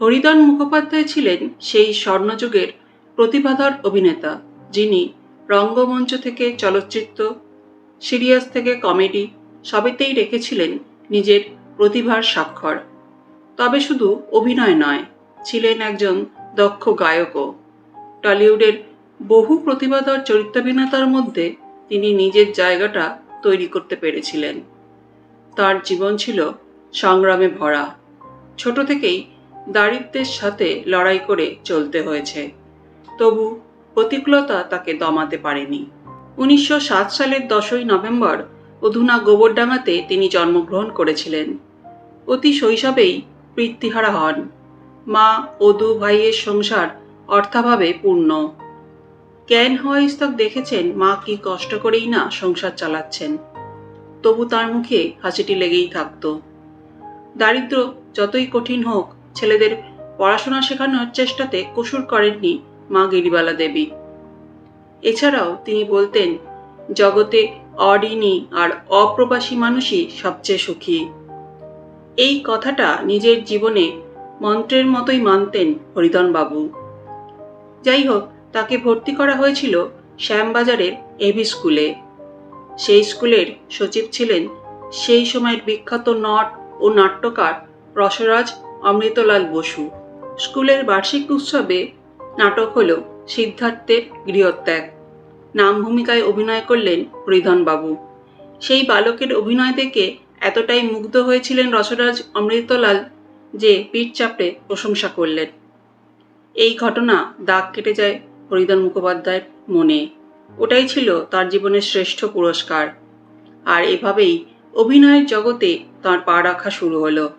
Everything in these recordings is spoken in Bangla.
হরিধন মুখোপাধ্যায় ছিলেন সেই স্বর্ণযুগের প্রতিভাধর অভিনেতা, যিনি রঙ্গমঞ্চ থেকে চলচ্চিত্র, সিরিয়াস থেকে কমেডি সবেতেই রেখেছিলেন নিজের প্রতিভার স্বাক্ষর। তবে শুধু অভিনয় নয়, ছিলেন একজন দক্ষ গায়কও। টলিউডের বহু প্রতিভাধর চরিত্রাভিনেতার মধ্যে তিনি নিজের জায়গাটা তৈরি করতে পেরেছিলেন। তার জীবন ছিল সংগ্রামে ভরা। ছোট থেকেই দারিদ্র্যের সাথে লড়াই করে চলতে হয়েছে। তবু প্রতিকূলতা তাকে দমাতে পারেনি। উনিশশো সাত সালের দশই নভেম্বর অধুনা গোবরডাঙ্গাতে তিনি জন্মগ্রহণ করেছিলেন। অতি শৈশবেই বৃত্তিহারা হন। মা ও দু ভাইয়ের সংসার অর্থাভাবে পূর্ণ। জ্ঞান হওয়া দেখেছেন মা কি কষ্ট করেই না সংসার চালাচ্ছেন। তবু তার মুখে হাসিটি লেগেই থাকতো। দারিদ্র যতই কঠিন হোক ছেলেদের পড়াশোনা শেখানোর চেষ্টাতে কসুর করেননি মা গিরিবালা দেবী। এছাড়াও তিনি বলতেন, জগতে অঋণী আর অপ্রবাসী মানুষই সবচেয়ে সুখী। এই কথাটা নিজের জীবনে মন্ত্রের মতোই মানতেন হরিধন বাবু যাই হোক, তাকে ভর্তি করা হয়েছিল শ্যামবাজারের এবি স্কুলে। সেই স্কুলের সচিব ছিলেন সেই সময়ের বিখ্যাত নট ও নাট্যকার রসরাজ অমৃতলাল বসু। স্কুলের বার্ষিক উৎসবে নাটক হল সিদ্ধার্থের গৃহত্যাগ। নাম ভূমিকায় অভিনয় করলেন হরিধন বাবু সেই বালকের অভিনয় দেখে এতটাই মুগ্ধ হয়েছিলেন রসরাজ অমৃতলাল যে পিঠ চাপড়ে প্রশংসা করলেন। এই ঘটনা দাগ কেটে যায় হরিধন মুখোপাধ্যায়ের মনে। ওটাই ছিল তার জীবনের শ্রেষ্ঠ পুরস্কার। আর এভাবেই অভিনয়ের জগতে তার পা রাখা শুরু হলো।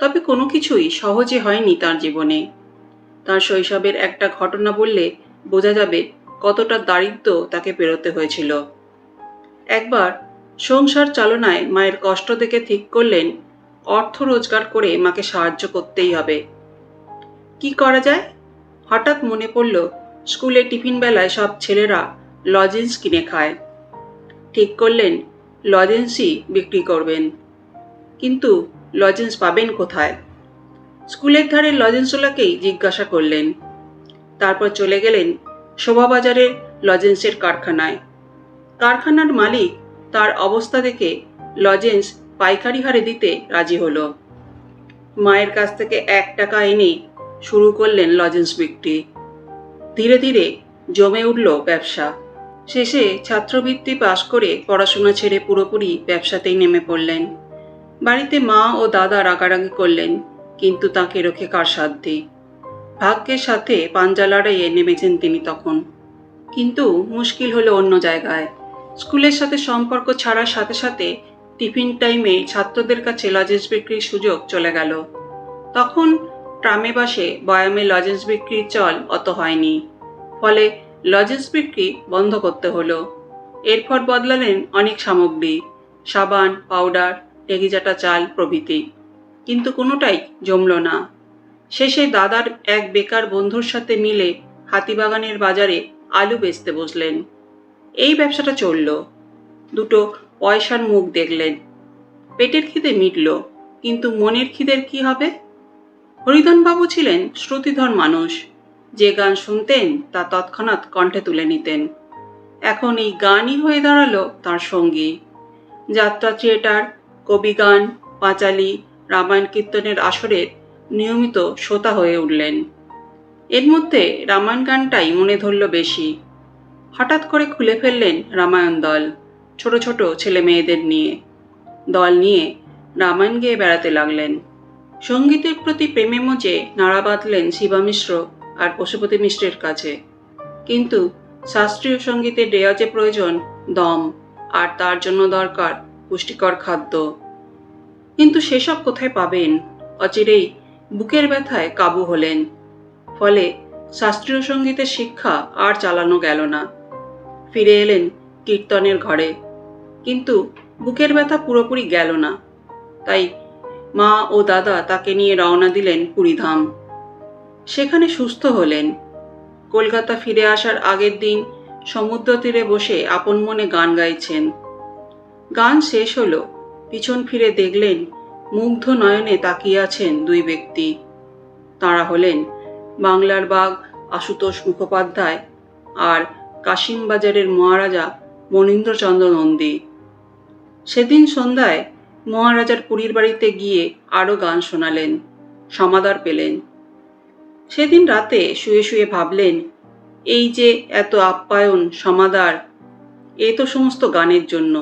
তবে কোনো কিছুই সহজে হয়নি তার জীবনে। তার শৈশবের একটা ঘটনা বললে বোঝা যাবে কতটা দারিদ্র তাকে পেরোতে হয়েছিল। একবার সংসার চালনায় মায়ের কষ্ট দেখে ঠিক করলেন, অর্থ রোজগার করে মাকে সাহায্য করতেই হবে। কি করা যায়? হঠাৎ মনে পড়ল, স্কুলে টিফিন বেলায় সব ছেলেরা লজেন্স কিনে খায়। ঠিক করলেন, লজেন্সই বিক্রি করবেন। কিন্তু লজেন্স পাবেন কোথায়? স্কুলের ধারে লজেন্সওয়ালাকেই জিজ্ঞাসা করলেন। তারপর চলে গেলেন শোভাবাজারের লজেন্সের কারখানায়। কারখানার মালিক তার অবস্থা দেখে লজেন্স পাইকারি হারে দিতে রাজি হলো। মায়ের কাছ থেকে এক টাকা এনে শুরু করলেন লজেন্স বিক্রি। ধীরে ধীরে জমে উঠল ব্যবসা। শেষে ছাত্রবৃত্তি পাশ করে পড়াশোনা ছেড়ে পুরোপুরি ব্যবসাতেই নেমে পড়লেন। বাড়িতে মা ও দাদা রাগারাগি করলেন, কিন্তু তাকে রোখে কার সাধ্যে? ভাগ্যের সাথে পাঞ্জা লড়াইয়ে নেমেছেন তিনি তখন। কিন্তু মুশকিল হলো অন্য জায়গায়। স্কুলের সাথে সম্পর্ক ছাড়ার সাথে সাথে টিফিন টাইমে ছাত্রদের কাছে লজেন্স বিক্রির সুযোগ চলে গেল। তখন ট্রামে বাসে বয়ামে লজেন্স বিক্রির চল অত হয়নি। ফলে লজেন্স বিক্রি বন্ধ করতে হলো। এরপর বদলালেন অনেক সামগ্রী, সাবান, পাউডার টেগিজাটা চাল প্রভৃতি। কিন্তু কোনোটাই জমল না। শেষে দাদার এক বেকার বন্ধুর সাথে মিলে হাতিবাগানের বাজারে আলু বেচতে বসলেন। এই ব্যবসাটা চলল। দুটো পয়সার মুখ দেখলেন। পেটের খিদে মিটল, কিন্তু মনের খিদের কি হবে? হরিধনবাবু ছিলেন শ্রুতিধর মানুষ। যে গান শুনতেন, তা তৎক্ষণাৎ কণ্ঠে তুলে নিতেন। এখন এই গানই হয়ে দাঁড়াল তার সঙ্গী। যাত্রা থিয়েটার কবিগান, পাঁচালি, রামায়ণ কীর্তনের আসরের নিয়মিত শ্রোতা হয়ে উঠলেন। এর মধ্যে রামায়ণ গানটাই মনে ধরল বেশি। হঠাৎ করে খুলে ফেললেন রামায়ণ দল, ছোট ছোট ছেলে মেয়েদের নিয়ে। দল নিয়ে রামায়ণ গেয়ে বেড়াতে লাগলেন। সঙ্গীতের প্রতি প্রেমে মজে নাড়া বাঁধলেন শিবা মিশ্র আর পশুপতি মিশ্রের কাছে। কিন্তু শাস্ত্রীয় সঙ্গীতের রেয়াজে প্রয়োজন দম, আর তার জন্য দরকার পুষ্টিকর খাদ্য। কিন্তু সেসব কোথায় পাবেন? অচিরেই বুকের ব্যথায় কাবু হলেন। ফলে শাস্ত্রীয় সঙ্গীতের শিক্ষা আর চালানো গেল না। ফিরে এলেন কীর্তনের ঘরে। কিন্তু বুকের ব্যথা পুরোপুরি গেল না। তাই মা ও দাদা তাকে নিয়ে রওনা দিলেন পুরীধাম। সেখানে সুস্থ হলেন। কলকাতা ফিরে আসার আগের দিন সমুদ্র তীরে বসে আপন মনে গান গাইছেন। গান শেষ হলো। পিছন ফিরে দেখলেন মুগ্ধ নয়নে তাকিয়ে আছেন দুই ব্যক্তি। তাঁরা হলেন বাংলার বাগ আশুতোষ মুখোপাধ্যায় আর কাশিমবাজারের মহারাজা মনীন্দ্রচন্দ্র নন্দী। সেদিন সন্ধ্যায় মহারাজার পুরীর বাড়িতে গিয়ে আরও গান শোনালেন, সমাদর পেলেন। সেদিন রাতে শুয়ে শুয়ে ভাবলেন, এই যে এত আপ্যায়ন, সমাদার, এ তো সমস্ত গানের জন্য।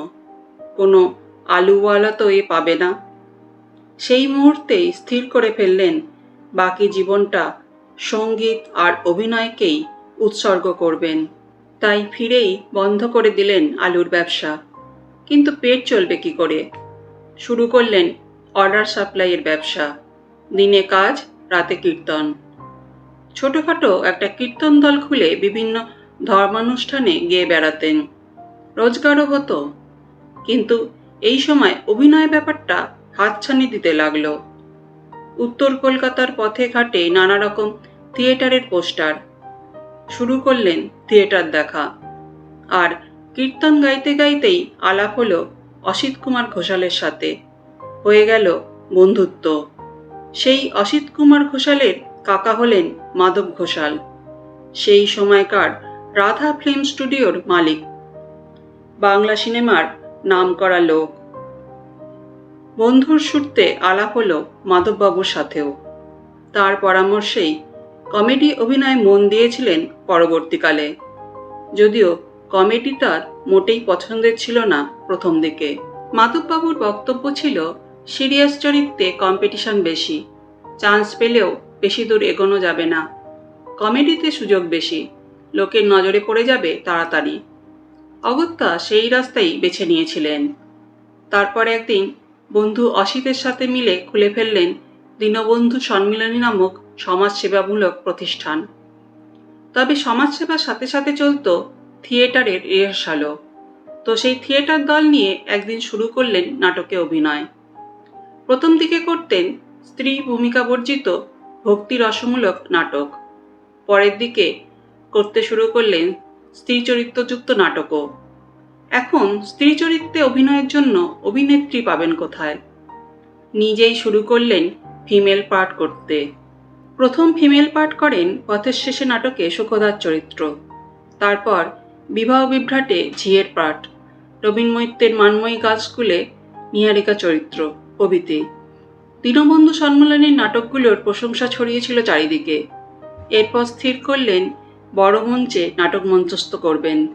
কোনো আলুওয়ালা তো এ পাবে না। সেই মুহূর্তেই স্থির করে ফেললেন বাকি জীবনটা সংগীত আর অভিনয়কেই উৎসর্গ করবেন। তাই ফিরেই বন্ধ করে দিলেন আলুর ব্যবসা। কিন্তু পেট চলবে কি করে? শুরু করলেন অর্ডার সাপ্লাইয়ের ব্যবসা। দিনে কাজ, রাতে কীর্তন। ছোটখাটো একটা কীর্তন দল খুলে বিভিন্ন ধর্মানুষ্ঠানে গিয়ে বেড়াতেন। রোজগারও হতো। কিন্তু এই সময় অভিনয় ব্যাপারটা হাতছানি দিতে লাগল। উত্তর কলকাতার পথে ঘাটে নানা রকম থিয়েটারের পোস্টার। শুরু করলেন থিয়েটার দেখা। আর কীর্তন গাইতে গাইতেই আলাপ হলো অসিত কুমার ঘোষালের সাথে। হয়ে গেল বন্ধুত্ব। সেই অসিত কুমার ঘোষালের কাকা হলেন মাধব ঘোষাল। সেই সময়কার রাধা ফিল্ম স্টুডিওর মালিক। বাংলা সিনেমার নামকরা লোক। বন্ধুর সূত্রে আলাপ হলো মাধববাবুর সাথেও। তার পরামর্শেই কমেডি অভিনয় মন দিয়েছিলেন পরবর্তীকালে। যদিও কমেডি তার মোটেই পছন্দের ছিল না প্রথম দিকে। মাধববাবুর বক্তব্য ছিল, সিরিয়াস চরিত্রে কম্পিটিশন বেশি, চান্স পেলেও বেশি দূর এগোনো যাবে না। কমেডিতে সুযোগ বেশি, লোকের নজরে পড়ে যাবে তাড়াতাড়ি। অগত্যা সেই রাস্তাই বেছে নিয়েছিলেন। তারপর একদিন বন্ধু অসিতের সাথে মিলে খুলে ফেললেন দীনবন্ধু সম্মিলনী নামক সমাজসেবামূলক প্রতিষ্ঠান। তবে সমাজসেবার সাথে সাথে চলত থিয়েটারের রিহার্সালও। তো সেই থিয়েটার দল নিয়ে একদিন শুরু করলেন নাটকে অভিনয়। প্রথম দিকে করতেন স্ত্রী ভূমিকা বর্জিত ভক্তি রসমূলক নাটক। পরের দিকে করতে শুরু করলেন স্ত্রী চরিত্রযুক্ত নাটকও। এখন স্ত্রী চরিত্রে অভিনয়ের জন্য অভিনেত্রী পাবেন কোথায়? নিজেই শুরু করলেন ফিমেল পার্ট করতে। প্রথম ফিমেল পার্ট করেন পথের শেষে নাটকে সুখদার চরিত্র। তারপর বিবাহ বিভ্রাটে ঝিয়ের পাঠ রবীন মৈত্রের মানময়ী গাছ স্কুলে নিহারিকা চরিত্র প্রভৃতি দীনবন্ধু সম্মেলনের নাটকগুলোর প্রশংসা ছড়িয়েছিল চারিদিকে। এরপর স্থির করলেন বড় মঞ্চে নাটক মঞ্চস্থ করবেন।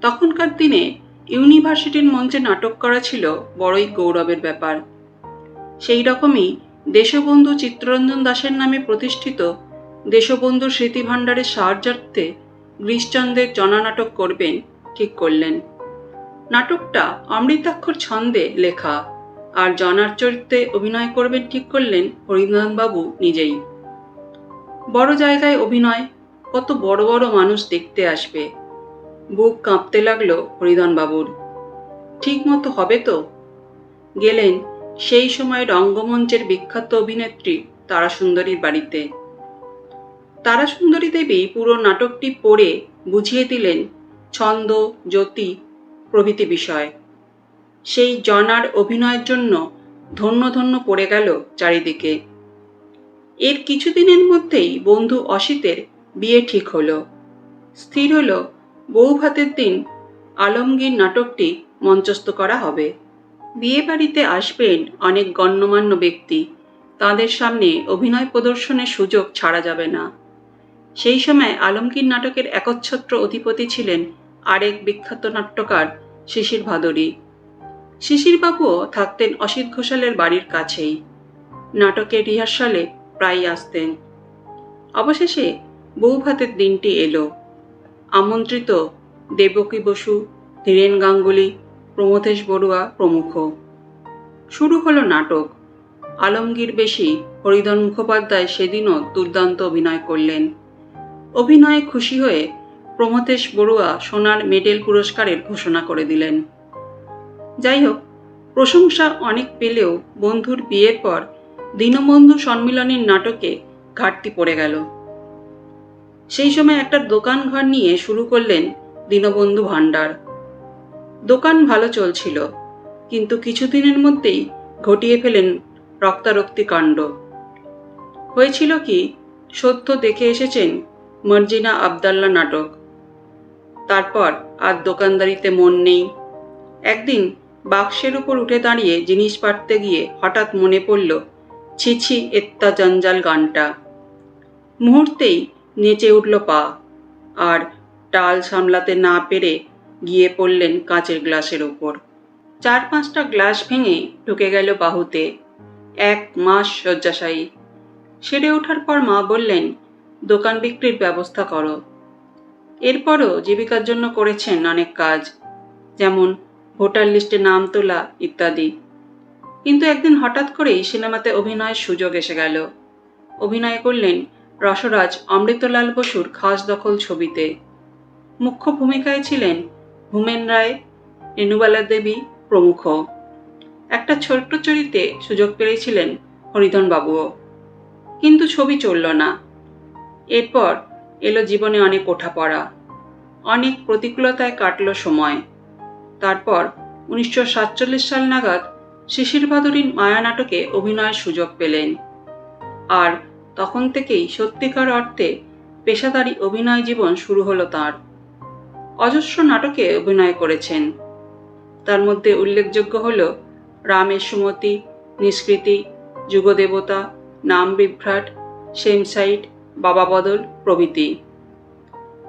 তখনকার দিনে ইউনিভার্সিটির মঞ্চে নাটক করা ছিল বড়ই গৌরবের ব্যাপার। সেই রকমই দেশবন্ধু চিত্তরঞ্জন দাসের নামে প্রতিষ্ঠিত দেশবন্ধু স্মৃতি ভাণ্ডারের সাহায্যার্থে গ্রীশচন্দ্রের জনানাটক করবেন ঠিক করলেন। নাটকটা অমৃতাক্ষর ছন্দে লেখা, আর জনার চরিত্রে অভিনয় করবেন ঠিক করলেন হরিনাথবাবু নিজেই। বড় জায়গায় অভিনয় কত বড় বড় মানুষ দেখতে আসবে। বুক কাঁপতে লাগল হরিধনবাবুর ঠিক মতো হবে তো? গেলেন সেই সময় রঙ্গমঞ্চের বিখ্যাত অভিনেত্রী তারাসুন্দরীর বাড়িতে। তারাসুন্দরী দেবী পুরো নাটকটি পড়ে বুঝিয়ে দিলেন ছন্দ, জ্যোতি, প্রভৃতি বিষয়। সেই জনার অভিনয়ের জন্য ধন্য ধন্য পড়ে গেল চারিদিকে। এর কিছুদিনের মধ্যেই বন্ধু অসিতের বিয়ে ঠিক হলো। স্থির হলো, বউ ভাতের দিন আলমগীর নাটকটি মঞ্চস্থ করা হবে। বিয়ে বাড়িতে আসবেন অনেক গণ্যমান্য ব্যক্তি। তাদের সামনে অভিনয় প্রদর্শনের সুযোগ ছাড়া যাবে না। সেই সময় আলমগীর নাটকের একচ্ছত্র অধিপতি ছিলেন আরেক বিখ্যাত নাট্যকার শিশির ভাদুরী। শিশিরবাবুও থাকতেন অসিত ঘোষালের বাড়ির কাছেই। নাটকের রিহার্সালে প্রায় আসতেন। অবশেষে বউ ভাতের দিনটি এলো। আমন্ত্রিত দেবকী বসু, ধীরেন গাঙ্গুলি, প্রমথেশ বড়ুয়া প্রমুখ। শুরু হলো নাটক। আলমগীর বেশি হরিধন মুখোপাধ্যায় সেদিনও দুর্দান্ত অভিনয় করলেন। অভিনয়ে খুশি হয়ে প্রমথেশ বড়ুয়া সোনার মেডেল পুরস্কারের ঘোষণা করে দিলেন। যাই হোক, প্রশংসা অনেক পেলেও বন্ধুর বিয়ের পর দীনবন্ধু সম্মিলনের নাটকে ঘাটতি পড়ে গেল। সেই সময় একটা দোকান ঘর নিয়ে শুরু করলেন দীনবন্ধু ভাণ্ডার। দোকান ভালো চলছিল, কিন্তু কিছুদিনের মধ্যেই ঘটিয়ে ফেলেন রক্তারক্তি কাণ্ড। হয়েছিল কি, সত্য দেখে এসেছেন মর্জিনা আবদাল্লা নাটক। তারপর আর দোকানদারিতে মন নেই। একদিন বাক্সের উপর উঠে দাঁড়িয়ে জিনিস পাড়তে গিয়ে হঠাৎ মনে পড়ল ছিছি এত্তা জঞ্জাল গানটা। মুহূর্তেই নেচে উঠল পা আর টাল সামলাতে না পেরে গিয়ে পড়লেন কাঁচের গ্লাসের ওপর চার পাঁচটা গ্লাস ভেঙে ঢুকে গেল বাহুতে। এক মাস শয্যাশায়ী। সেরে ওঠার পর মা বললেন, দোকান বিক্রির ব্যবস্থা করো। এরপরও জীবিকার জন্য করেছেন অনেক কাজ, যেমন ভোটার লিস্টে নাম তোলা ইত্যাদি। কিন্তু একদিন হঠাৎ করেই সিনেমাতে অভিনয়ের সুযোগ এসে গেল। অভিনয় করলেন রসরাজ অমৃতলাল বসুর খাস দখল ছবিতে। মুখ্য ভূমিকায় ছিলেন ভূমেন রায়, রেণুবালা দেবী প্রমুখ। একটা ছোট্ট চরিত্রে সুযোগ পেয়েছিলেন হরিধন বাবুও কিন্তু ছবি চলল না। এরপর এলো জীবনে অনেক ওঠাপড়া, অনেক প্রতিকূলতায় কাটল সময়। তারপর উনিশশো সাতচল্লিশ সাল নাগাদ শিশির ভাদুরীর মায়া নাটকে অভিনয়ের সুযোগ পেলেন। আর তখন থেকেই সত্যিকার অর্থে পেশাদারি অভিনয় জীবন শুরু হলো তার। অজস্র নাটকে অভিনয় করেছেন। তার মধ্যে উল্লেখযোগ্য হল রামের সুমতি, নিষ্কৃতি, যুগদেবতা, নাম বিভ্রাট সেম সাইট বাবা বদল প্রভৃতি।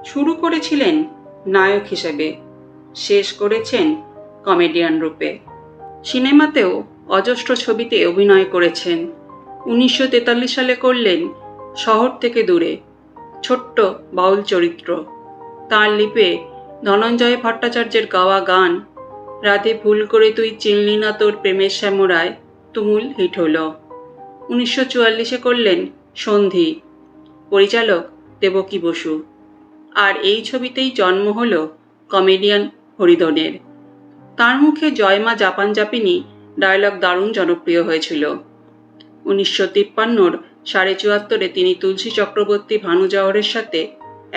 শুরু করেছিলেন নায়ক হিসেবে, শেষ করেছেন কমেডিয়ান রূপে। সিনেমাতেও অজস্র ছবিতে অভিনয় করেছেন। উনিশশো তেতাল্লিশ সালে করলেন শহর থেকে দূরে, ছোট্ট বাউল চরিত্র। তার লিপে ধনঞ্জয় ভট্টাচার্যের গাওয়া গান, রাতে ভুল করে তুই চিনলি না তোর প্রেমের শ্যামরায় তুমুল হিট হল। উনিশশো চুয়াল্লিশে করলেন সন্ধি, পরিচালক দেবকী বসু। আর এই ছবিতেই জন্ম হল কমেডিয়ান হরিধনের তার মুখে জয়মা জাপান জাপিনি ডায়লগ দারুণ জনপ্রিয় হয়েছিল। উনিশশো তিপ্পান্নর সাড়ে চুয়াত্তরে তিনি তুলসী চক্রবর্তী ভানু জওহরের সাথে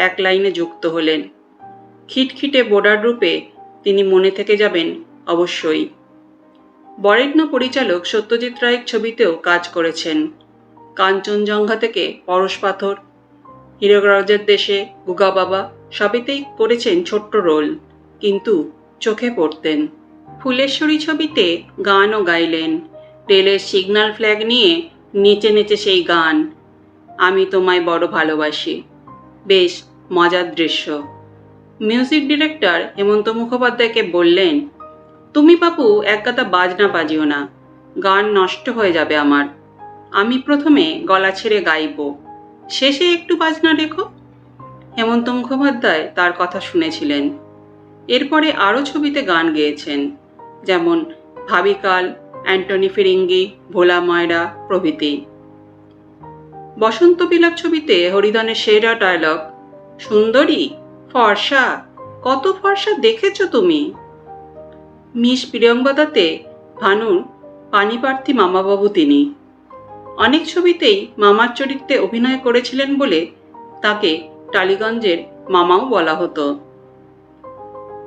এক লাইনে যুক্ত হলেন। খিটখিটে বোর্ডার রূপে তিনি মনে থেকে যাবেন অবশ্যই। বরেণ্য পরিচালক সত্যজিৎ রায়ের ছবিতেও কাজ করেছেন। কাঞ্চনজঙ্ঘা থেকে পরশ পাথর, হীরগরাজের দেশে গুগা বাবা সবেতেই করেছেন ছোট্ট রোল, কিন্তু চোখে পড়তেন। ফুলেশ্বরী ছবিতে গানও গাইলেন। রেলের সিগন্যাল ফ্ল্যাগ নিয়ে নেচে নেচে সেই গান। আমি তোমায় বড় ভালোবাসি। বেশ, মজার দৃশ্য। মিউজিক ডিরেক্টর হেমন্ত মুখোপাধ্যায়কে বললেন, তুমি বাপু, এক কথা বাজনা বাজিও না। গান নষ্ট হয়ে যাবে আমার। আমি প্রথমে গলা ছেড়ে গাইব। শেষে একটু বাজনা রেখো। হেমন্ত মুখোপাধ্যায় তার কথা শুনেছিলেন। এরপরে আরও ছবিতে গান গেয়েছেন, যেমন, ভাবিকাল অ্যান্টনি ফিরিঙ্গি, ভোলা ময়রা প্রভৃতি। বসন্ত বিলাপ ছবিতে হরিধনের সেরা ডায়লগ সুন্দরী, ফর্সা, কত ফর্সা দেখেছ তুমি? মিস প্রিয়ঙ্গদাতে ভানুর পানিপ্রার্থী মামাবাবু তিনি। অনেক ছবিতেই মামার চরিত্রে অভিনয় করেছিলেন বলে তাকে টালিগঞ্জের মামাও বলা হতো।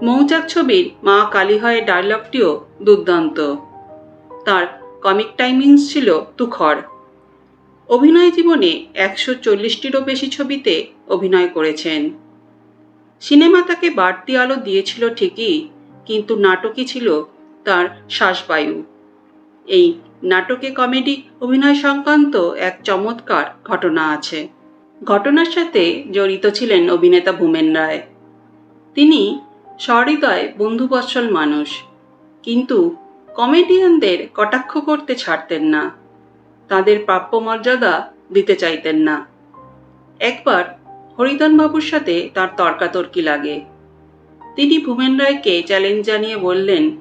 মৌচাক ছবির মা কালী হয় ডায়লগটিও দুর্দান্ত। তার কমিক টাইমিংস ছিল তুখর। অভিনয় জীবনে একশো চল্লিশটিরও বেশি ছবিতে অভিনয় করেছেন। সিনেমা তাকে বাড়তি আলো দিয়েছিল ঠিকই, কিন্তু নাটকই ছিল তার শ্বাসবায়ু। এই নাটকে কমেডি অভিনয় সংক্রান্ত এক চমৎকার ঘটনা আছে। ঘটনার সাথে জড়িত ছিলেন অভিনেতা ভূমেন রায়। তিনি সহৃদয় বন্ধুবৎসল মানুষ, কিন্তু কমেডিয়ানদের কটাক্ষ করতে ছাড়তেন না। তাদের প্রাপ্য মর্যাদা দিতে চাইতেন না। একবার হরিধন বাবুর সাথে তার তর্কাতর্কি লাগে। তিনি ভূমেন রায়কে চ্যালেঞ্জ জানিয়ে বললেন,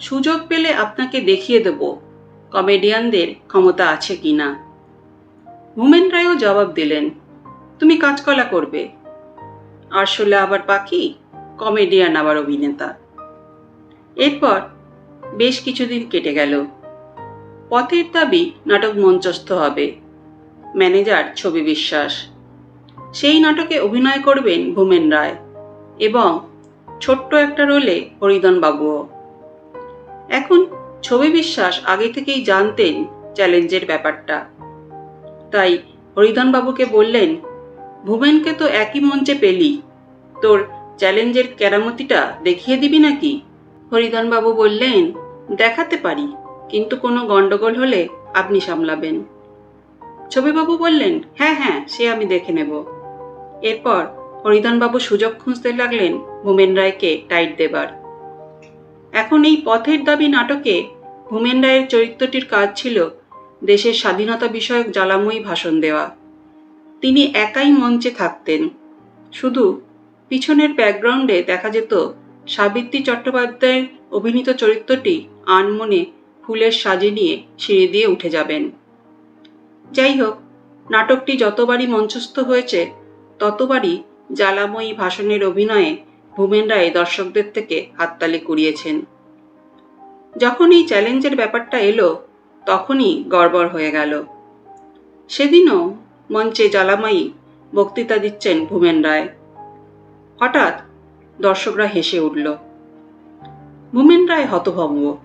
সুযোগ পেলে আপনাকে দেখিয়ে দেব, কমেডিয়ানদের ক্ষমতা আছে কি না? ভূমেন রায়ও জবাব দিলেন, তুমি কাজকলা করবে। আসলে আবার পাখি, কমেডিয়ান আবার অভিনেতা। এরপর বেশ কিছুদিন কেটে গেল। পথের দাবি নাটক মঞ্চস্থ হবে। ম্যানেজার ছবি বিশ্বাস। সেই নাটকে অভিনয় করবেন ভূমেন রায় এবং ছোট্ট একটা রোলে হরিদন বাবুও। এখন ছবি বিশ্বাস আগে থেকেই জানতেন চ্যালেঞ্জের ব্যাপারটা। তাই হরিধন বাবুকে বললেন ভুবেনকে তো একই মঞ্চে পেলি। তোর চ্যালেঞ্জের কেরামতিটা দেখিয়ে দিবি নাকি? হরিধনবাবু বললেন দেখাতে পারি, কিন্তু কোনো গন্ডগোল হলে আপনি সামলাবেন। ছবিবাবু বললেন হ্যাঁ হ্যাঁ সে আমি দেখে নেব। এরপর হরিধনবাবু সুযোগ খুঁজতে লাগলেন ভূমেন রায়কে টাইট দেবার। এখন এই পথের দাবি নাটকে ভূমেন রায়ের চরিত্রটির কাজ ছিল দেশের স্বাধীনতা বিষয়ক জ্বালাময়ী ভাষণ দেওয়া। তিনি একাই মঞ্চে থাকতেন। শুধু পিছনের ব্যাকগ্রাউন্ডে দেখা যেত সাবিত্রী চট্টোপাধ্যায়ের অভিনীত চরিত্রটি আনমনে ফুলের সাজে নিয়ে সিঁড়ি দিয়ে উঠে যাবেন। যাই হোক নাটকটি যতবারই মঞ্চস্থ হয়েছে, ততবারই জ্বালাময়ী ভাষণের অভিনয়ে ভূমেন রায় দর্শকদের থেকে হাততালি কুড়িয়েছেন। যখন এই চ্যালেঞ্জের ব্যাপারটা এলো, তখনই গড়বড় হয়ে গেল। সেদিনও মঞ্চে জ্বালাময়ী বক্তৃতা দিচ্ছেন ভূমেন রায়। হঠাৎ দর্শকরা হেসে উঠল, ভূমেন রায় হতভম্ব।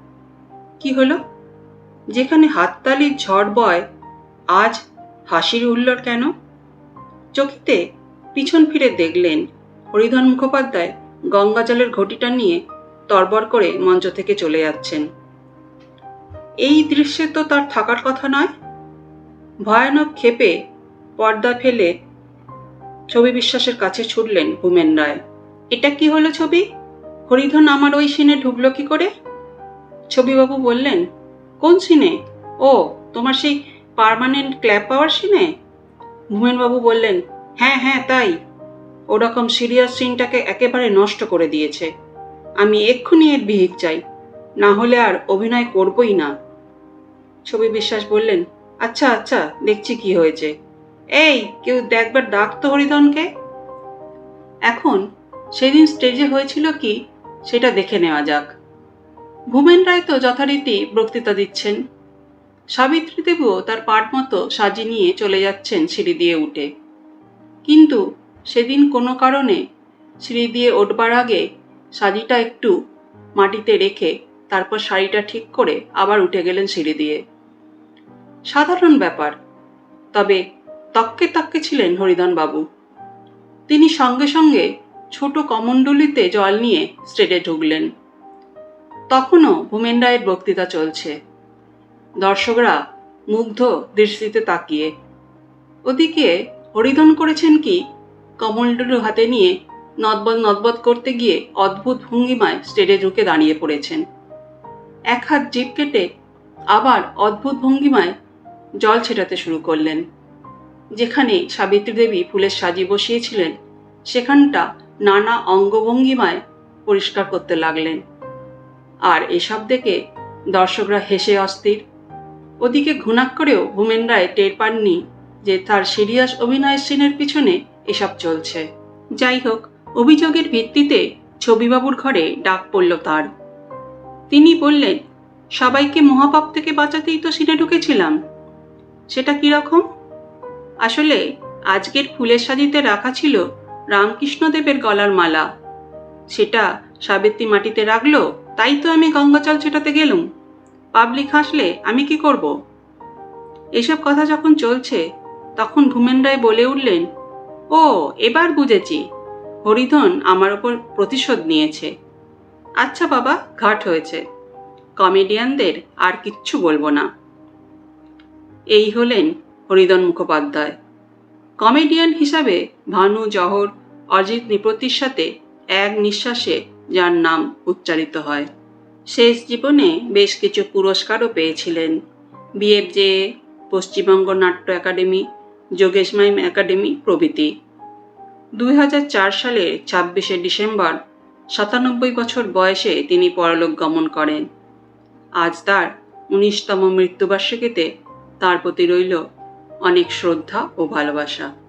কি হলো? যেখানে হাততালির ঝড় বয়, আজ হাসির উল্লর কেন? চকিতে পিছন ফিরে দেখলেন হরিধন মুখোপাধ্যায় গঙ্গাজলের ঘটিটা নিয়ে তরবর করে মঞ্চ থেকে চলে যাচ্ছেন। এই দৃশ্যে তো তার থাকার কথা নয়। ভয়ানক ক্ষেপে পর্দা ফেলে ছবি বিশ্বাসের কাছে ছুটলেন ভূমেন রায়। এটা কি হলো ছবি? হরিধন আমার ওই সিনে ঢুকলো কি করে? ছবিবাবু বললেন, কোন সিনে? ও, তোমার সেই পার্মানেন্ট ক্ল্যাপ পাওয়ার সিনে? ভূমেনবাবু বললেন হ্যাঁ হ্যাঁ তাই। ওরকম সিরিয়াস সিনটাকে একেবারে নষ্ট করে দিয়েছে। আমি এক্ষুনি এর বিহিত চাই। না হলে আর অভিনয় করবই না। ছবি বিশ্বাস বললেন আচ্ছা আচ্ছা দেখছি কি হয়েছে। এই, কেউ দেখবার ডাক তো হরিধনকে? এখন, সেদিন স্টেজে হয়েছিল কি, সেটা দেখে নেওয়া যাক। ভূমেন রায় তো যথারীতি বক্তৃতা দিচ্ছেন। সাবিত্রী দেবও তার পাট মতো সাজি নিয়ে চলে যাচ্ছেন সিঁড়ি দিয়ে উঠে। কিন্তু সেদিন কোনো কারণে সিঁড়ি দিয়ে উঠবার আগে সাজিটা একটু মাটিতে রেখে তারপর শাড়িটা ঠিক করে আবার উঠে গেলেন সিঁড়ি দিয়ে। সাধারণ ব্যাপার, তবে তককে তককে ছিলেন হরিধন বাবু তিনি সঙ্গে সঙ্গে ছোট কমণ্ডলিতে জল নিয়ে স্টেডে ঢুকলেন। তখনও ভূমেন রায়ের বক্তৃতা চলছে। দর্শকরা মুগ্ধ দৃষ্টিতে তাকিয়ে। ওদিকে হরিধন করেছেন কি? কমলডুলু হাতে নিয়ে নদবদ নদবদ করতে গিয়ে অদ্ভুত ভঙ্গিমায় স্টেজে ঢুকে দাঁড়িয়ে পড়েছেন। এক হাত জিপ কেটে আবার অদ্ভুত ভঙ্গিমায় জল ছেটাতে শুরু করলেন। যেখানে সাবিত্রী দেবী ফুলের সাজি বসিয়েছিলেন, সেখানটা নানা অঙ্গভঙ্গিমায় পরিষ্কার করতে লাগলেন। আর এসব দেখে দর্শকরা হেসে অস্থির। ওদিকে ঘুণাক্করেও ভূমেন রায় টের পাননি যে তার সিরিয়াস অভিনয় সিনের পিছনে এসব চলছে। যাই হোক, অভিযোগের ভিত্তিতে ছবিবাবুর ঘরে ডাক পড়ল তার। তিনি বললেন, সবাইকে মহাপাপ থেকে বাঁচাতেই তো সিনে ঢুকেছিলাম। সেটা কীরকম আসলে আজকের ফুলের সাজিতে রাখা ছিল রামকৃষ্ণদেবের গলার মালা। সেটা সাবিত্রী মাটিতে রাখল তাই তো আমি গঙ্গাজল ছেটাতে গেলুম। পাবলিক হাসলে আমি কি করব? এসব কথা যখন চলছে, তখন ভূমেন রায় বলে উঠলেন, ও, এবার বুঝেছি। হরিধন আমার ওপর প্রতিশোধ নিয়েছে। আচ্ছা বাবা, ঘাট হয়েছে। কমেডিয়ানদের আর কিচ্ছু বলব না। এই হলেন হরিধন মুখোপাধ্যায়। কমেডিয়ান হিসাবে ভানু, জহর, অজিত নিপতির সাথে এক নিঃশ্বাসে যার নাম উচ্চারিত হয়। শেষ জীবনে বেশ কিছু পুরস্কারও পেয়েছিলেন। বিএফজে পশ্চিমবঙ্গ নাট্য একাডেমি, যোগেশ মাইম একাডেমি প্রভৃতি। দুই হাজার চার সালের ছাব্বিশে ডিসেম্বর, সাতানব্বই বছর বয়সে তিনি পরলোক গমন করেন। আজ তার উনিশতম মৃত্যুবার্ষিকীতে তার প্রতি রইল অনেক শ্রদ্ধা ও ভালোবাসা।